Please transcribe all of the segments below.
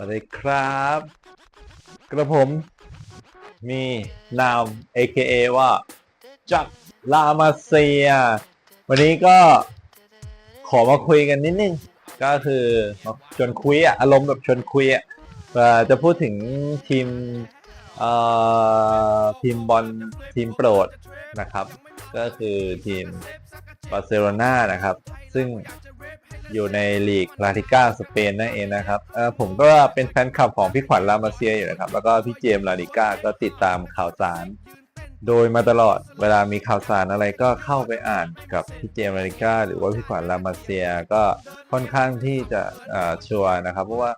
สวัสดีครับ กระผมมีนาม AKA ว่าจักรลามาเซีย วันนี้ก็ขอมาคุยกันนิดนึง ก็คือชวนคุยอะอารมณ์แบบชวนคุยอะจะพูดถึงทีมทีมบอลทีมโปรดนะครับ ก็คือทีมบาร์เซโลนานะครับ ซึ่ง อยู่ในลีกลาติก้าสเปนนั่นเองนะครับเออผมก็เป็นแฟนคลับของพี่ขวัญลามาเซียอยู่นะครับ แล้วก็พี่เจมลาลิก้าก็ติดตามข่าวสาร โดยมาตลอดเวลามีข่าวสารอะไรก็เข้าไปอ่านกับพี่เจมลาลิก้าหรือว่าพี่ขวัญลามาเซียก็ค่อนข้างที่จะชัวร์นะครับ เพราะว่า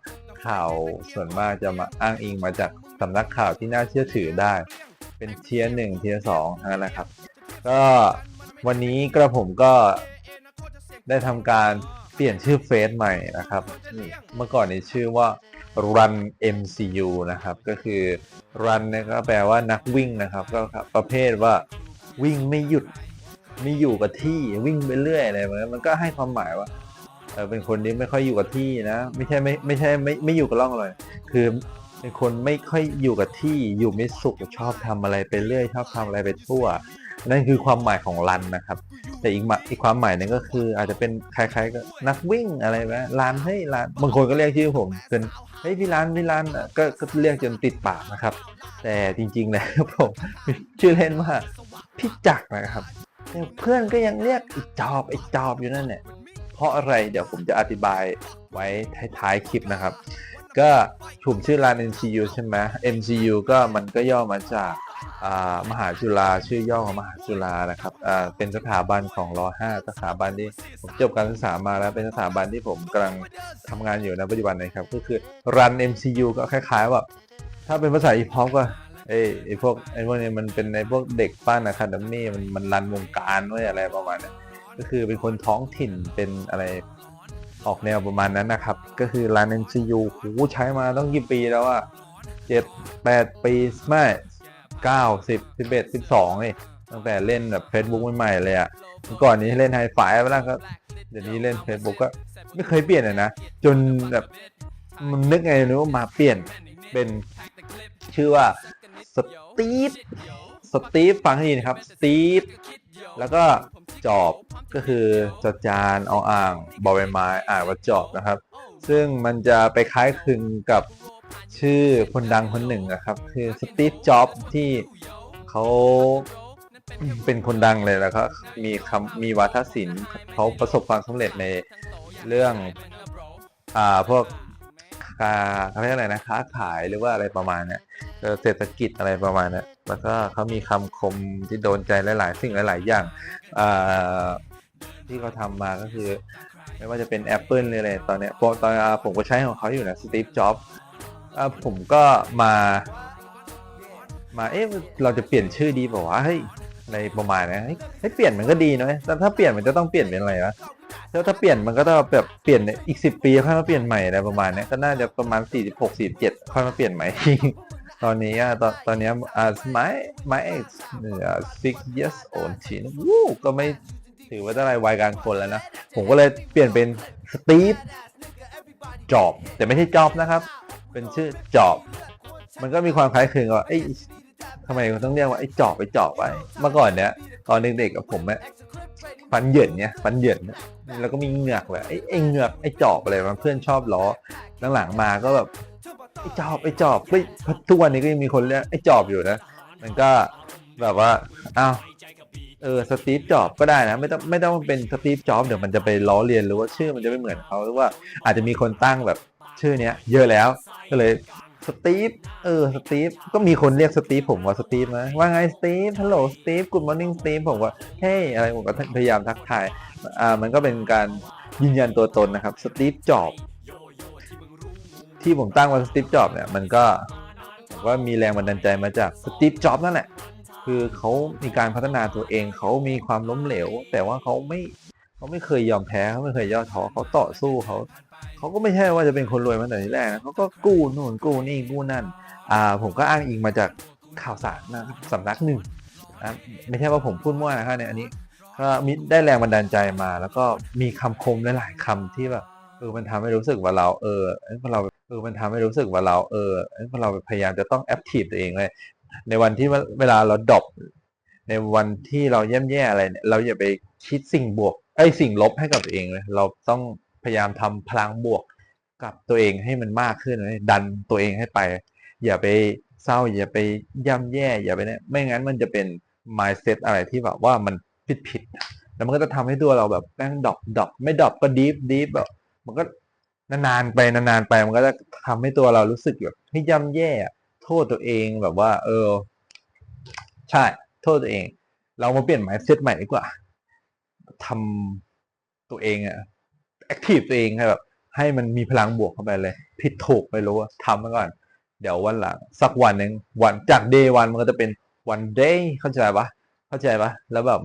ข่าวส่วนมากจะมาอ้างอิงมาจากสำนักข่าวที่น่าเชื่อถือได้ เป็นเทียร์หนึ่งเทียร์สองนั่นแหละครับ ก็วันนี้กระผมก็ได้ทำการ ปลี่ยนชื่อเฟซใหม่นะครับ เมื่อก่อนนี้ชื่อว่า Run MCU นะครับ ก็คือ Run เนี่ยก็แปลว่านักวิ่งนะครับ ก็ประเภทว่าวิ่งไม่หยุดไม่อยู่กับที่วิ่งไปเรื่อยอะไรแบบนั้มันก็ให้ความหมายว่าเออเป็นคนที่ไม่ค่อยอยู่กับที่นะ ไม่ใช่ไม่ไม่ใช่ไม่ไม่อยู่กับร่องเลย คือเป็นคนไม่ค่อยอยู่กับที่อยู่ไม่สุขชอบทำอะไรไปเรื่อยชอบทำอะไรไปทั่ว นั่นคือความหมายของรันนะครับ แต่อีกอีกความหมายนึงก็คือ อาจจะเป็นคล้ายๆกับนักวิ่งอะไรแบบรันเฮ้ยรันบางคนก็เรียกชื่อผมเป็นเฮ้ยพี่รันพี่รันก็ก็เรียกจนติดปากนะครับ แต่จริงๆแล้วผมชื่อเล่นว่าพี่จักนะครับแต่เพื่อนก็ยังเรียกไอ้จอบไอ้จอบอยู่นั่นแหละเพราะอะไรเดี๋ยวผมจะอธิบายไว้ท้ายๆคลิปนะครับ ก็ผมชื่อร้าน MCU ใช่ไหม MCU ก็มันก็ย่อมาจากมหาจุฬาชื่อย่อของมหาจุฬานะครับเป็นสถาบันของร5สถาบันที่ผมจบการศึกษามาแล้วเป็นสถาบันที่ผมกำลังทำงานอยู่ในปัจจุบันนะครับ ก็คือรัน MCU ก็คล้ายๆว่าถ้าเป็นภาษาอีพอปก็เอ้ไอพวกไอพวกนี้มันเป็นในพวกเด็กปั้นอะคาเดมี่มันมันรันวงการไว้ยอะไรประมาณนี้ก็คือเป็นคนท้องถิ่นเป็นอะไร ออกแนวประมาณนั้นนะครับ ก็คือร้าน MCU โหใช้มาต้องกี่ปีแล้วอะเจ็ดแปดปีไม่เก้าสิบสิบเอ็ดสิบสองนี่ตั้งแต่เล่นแบบ Facebook ใหม่ๆเลยอะก่อนนี้เล่นไฮไฟไปแล้วก็เดี๋ยวนี้เล่น Facebook ก็ไม่เคยเปลี่ยนเลยนะ จนแบบมันนึกไงนึกว่ามาเปลี่ยนเป็นชื่อว่าสตีฟสตีฟฟังให้ดีนะครับสตีฟแล้วก็ จอบก็คือจอจานเอาอ่างบอใบไม้อ่านว่าจอบนะครับ ซึ่งมันจะไปคล้ายคลึงกับชื่อคนดังคนหนึ่งนะครับ คือสตีฟจ็อบที่เขาเป็นคนดังเลยแล้วก็มีคำมีวาทศิลป์เขาประสบความสำเร็จในเรื่องอ่าพวก การเขาเรียกอะไรนะค้าขายหรือว่าอะไรประมาณเนี้ยเศรษฐกิจอะไรประมาณนั้นแล้วก็เขามีคำคมที่โดนใจหลาย ๆ สิ่งหลาย ๆ อย่างที่เขาทำมาก็คือ ไม่ว่าจะเป็น Apple เลยอะไรตอนเนี้ยพตอนผมก็ใช้ของเขาอยู่นะสตีฟจ็อบผมก็มามาเอ๊ะเราจะเปลี่ยนชื่อดีป่าวะเฮ้ย อะไรประมาณนี้เฮ้ยเปลี่ยนมันก็ดีนะแต่ถ้าเปลี่ยนมันจะต้องเปลี่ยนเป็นอะไรวะถ้าถ้าเปลี่ยนมันก็ต้องแบบเปลี่ยนอีกสิบปีค่อยมาเปลี่ยนใหม่อะไรประมาณนี้ก็น่าจะประมาณสี่สิบหกสี่เจ็ดค่อยมาเปลี่ยนใหม่ตอนนี้อะตอนตอนนี้อ่า my my ex เนี่ย six years old ทีนวู้ก็ไม่ถือว่าอะไรวัยกลางคนแล้วนะ ผมก็เลยเปลี่ยนเป็นสตีฟจอบ แต่ไม่ใช่จอบนะครับ เป็นชื่อจอบ มันก็มีความคล้ายคลึงว่าไอ้ำไมต้องเรียกว่าไอ้จอบไอ้จอบไว้เมื่อก่อนเนี้ยตอนเด็กๆกับผมเนี่ยฟันเหยินเนี่ยฟันเหยินแล้วก็มีเหงือกแบบไอ้ไอ้เหงือกไอ้จอบอะไรมันเพื่อนชอบล้อหลังๆมาก็แบบไอ้จอบไอ้จอบเฮ้ยทุกวันนี้ก็ยังมีคนเรียกไอ้จอบอยู่นะ มันก็แบบว่าอ้าวเออสตีฟจอบก็ได้นะ ไม่ต้องไม่ต้องเป็นสตีฟจ็อบเดี๋ยวมันจะไปล้อเลียนหรือว่าชื่อมันจะไม่เหมือนเขาหรือว่าอาจจะมีคนตั้งแบบชื่อเนี้ย เยอะแล้วก็เลย สตีฟเออสตีฟก็มีคนเรียกสตีฟผมว่าสตีฟนะว่าไงสตีฟฮัลโหลสตีฟกูดมอร์นิ่งสตีฟผมว่าเฮ้ยอะไรผมก็พยายามทักทายอ่ามันก็เป็นการยืนยันตัวตนนะครับสตีฟจอบที่ผมตั้งว่าสตีฟจอบเนี่ยมันก็ว่ามีแรงบันดาลใจมาจากสตีฟจ็อบนั่นแหละ คือเขามีการพัฒนาตัวเอง เขามีความล้มเหลว แต่ว่าเขาไม่เขาไม่เคยยอมแพ้เขาไม่เคยย่อท้อเขาต่อสู้เขา เขาก็ไม่ใช่ว่าจะเป็นคนรวยมาแต่ทีแรกนะเขาก็กู้นู่นกู้นี่กู้นั่น อ่า ผมก็อ้างอิงมาจากข่าวสารนะสำนักหนึ่งนะไม่ใช่ว่าผมพูดมั่วนะครับเนี่ยอันนี้ก็มีได้แรงบันดาลใจมา แล้วก็มีคำคมหลายๆคำที่แบบเออมันทำให้รู้สึกว่าเราเออเอ้ยเราเออมันทำให้รู้สึกว่าเราเออเอ้ยเราพยายามจะต้องแอคทีฟตัวเองเลย ในวันที่เวลาเราดรอปในวันที่เราแย่ๆอะไรเนี่ยเราอย่าไปคิดสิ่งบวกไอ้สิ่งลบให้กับตัวเองเลยเราต้อง พยายามทำพลังบวกกับตัวเองให้มันมากขึ้นดันตัวเองให้ไป อย่าไปเศร้า อย่าไปย่ำแย่อย่าไปเนี่ยไม่งั้นมันจะเป็น mindset อะไรที่แบบว่ามันผิดผิดแล้วมันก็จะทำให้ตัวเราแบบแม่งดอปดอปไม่ดอปก็ดีฟดีฟแบบมันก็นานๆไปนานๆไปมันก็จะทำให้ตัวเรารู้สึกแบบให้ย่ำแย่โทษตัวเองแบบว่า เออ ใช่ โทษตัวเอง เรามาเปลี่ยน mindset ใหม่ดีกว่าทำตัวเองอะ แอคทีฟตัวเองให้แบบให้มันมีพลังบวกเข้าไปเลย ผิดถูกไม่รู้ทำมาก่อน เดี๋ยววันหลัง สักวันหนึ่งวันจากเดย์วันมันก็จะเป็นวันเดย์เข้าใจปะเข้าใจปะแล้วแบบ